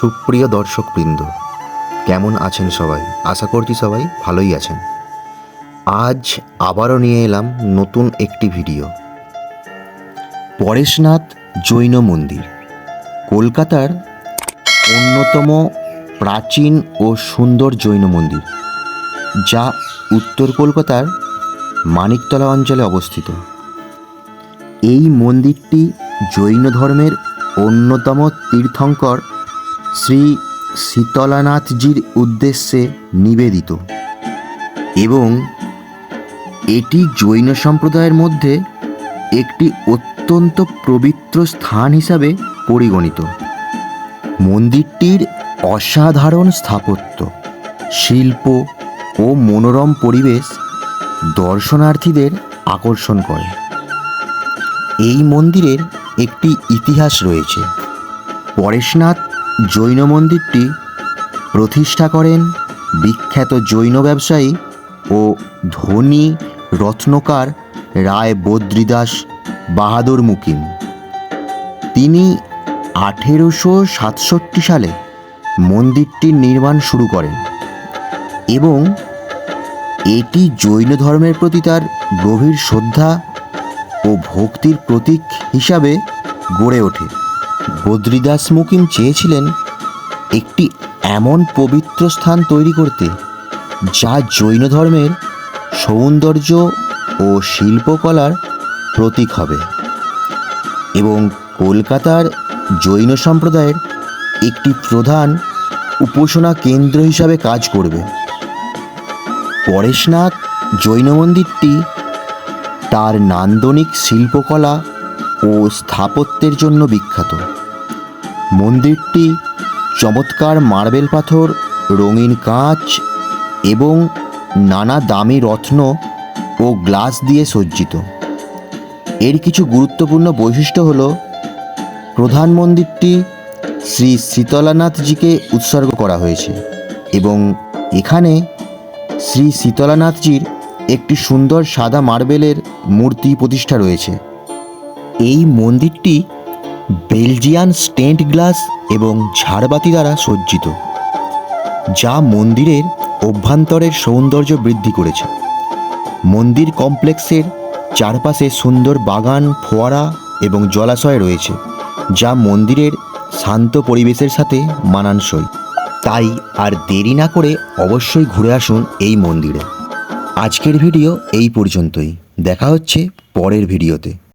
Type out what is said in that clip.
সুপ্রিয় দর্শকবৃন্দ, কেমন আছেন সবাই? আশা করছি সবাই ভালোই আছেন। আজ আবারও নিয়ে এলাম নতুন একটি ভিডিও। পরেশনাথ জৈন মন্দির, কলকাতার অন্যতম প্রাচীন ও সুন্দর জৈন মন্দির, যা উত্তর কলকাতার মানিকতলা অঞ্চলে অবস্থিত। এই মন্দিরটি জৈন ধর্মের অন্যতম তীর্থঙ্কর শ্রী শীতলানাথজির উদ্দেশ্যে নিবেদিত এবং এটি জৈন সম্প্রদায়ের মধ্যে একটি অত্যন্ত পবিত্র স্থান হিসাবে পরিগণিত। মন্দিরটির অসাধারণ স্থাপত্য, শিল্প ও মনোরম পরিবেশ দর্শনার্থীদের আকর্ষণ করে। এই মন্দিরের একটি ইতিহাস রয়েছে। পরেশনাথ জৈন মন্দিরটি প্রতিষ্ঠা করেন বিখ্যাত জৈন ব্যবসায়ী ও ধনী রত্নকার রায় বদ্রীদাস বাহাদুর মুকিম। তিনি আঠেরোশো সাতষট্টি সালে মন্দিরটির নির্মাণ শুরু করেন এবং এটি জৈন ধর্মের প্রতি তার গভীর শ্রদ্ধা ও ভক্তির প্রতীক হিসাবে গড়ে ওঠে। বদ্রীদাস মুকিম চেয়েছিলেন একটি এমন পবিত্র স্থান তৈরি করতে, যা জৈন ধর্মের সৌন্দর্য ও শিল্পকলার প্রতীক হবে এবং কলকাতার জৈন সম্প্রদায়ের একটি প্রধান উপাসনা কেন্দ্র হিসাবে কাজ করবে। পরেশনাথ জৈন মন্দিরটি তার নান্দনিক শিল্পকলা ও স্থাপত্যের জন্য বিখ্যাত। মন্দিরটি চমৎকার মার্বেল পাথর, রঙিন কাঁচ এবং নানা দামি রত্ন ও গ্লাস দিয়ে সজ্জিত। এর কিছু গুরুত্বপূর্ণ বৈশিষ্ট্য হল, প্রধান মন্দিরটি শ্রী শীতলানাথজিকে উৎসর্গ করা হয়েছে এবং এখানে শ্রী শীতলানাথজির একটি সুন্দর সাদা মার্বেলের মূর্তি প্রতিষ্ঠা রয়েছে। এই মন্দিরটি বেলজিয়ান স্টেন্ট গ্লাস এবং ঝাড়বাতি দ্বারা সজ্জিত, যা মন্দিরের অভ্যন্তরের সৌন্দর্য বৃদ্ধি করেছে। মন্দির কমপ্লেক্সের চারপাশে সুন্দর বাগান, ফোয়ারা এবং জলাশয় রয়েছে, যা মন্দিরের শান্ত পরিবেশের সাথে মানানসই। তাই আর দেরি না করে অবশ্যই ঘুরে আসুন এই মন্দিরে। আজকের ভিডিও এই পর্যন্তই। দেখা হচ্ছে পরের ভিডিওতে।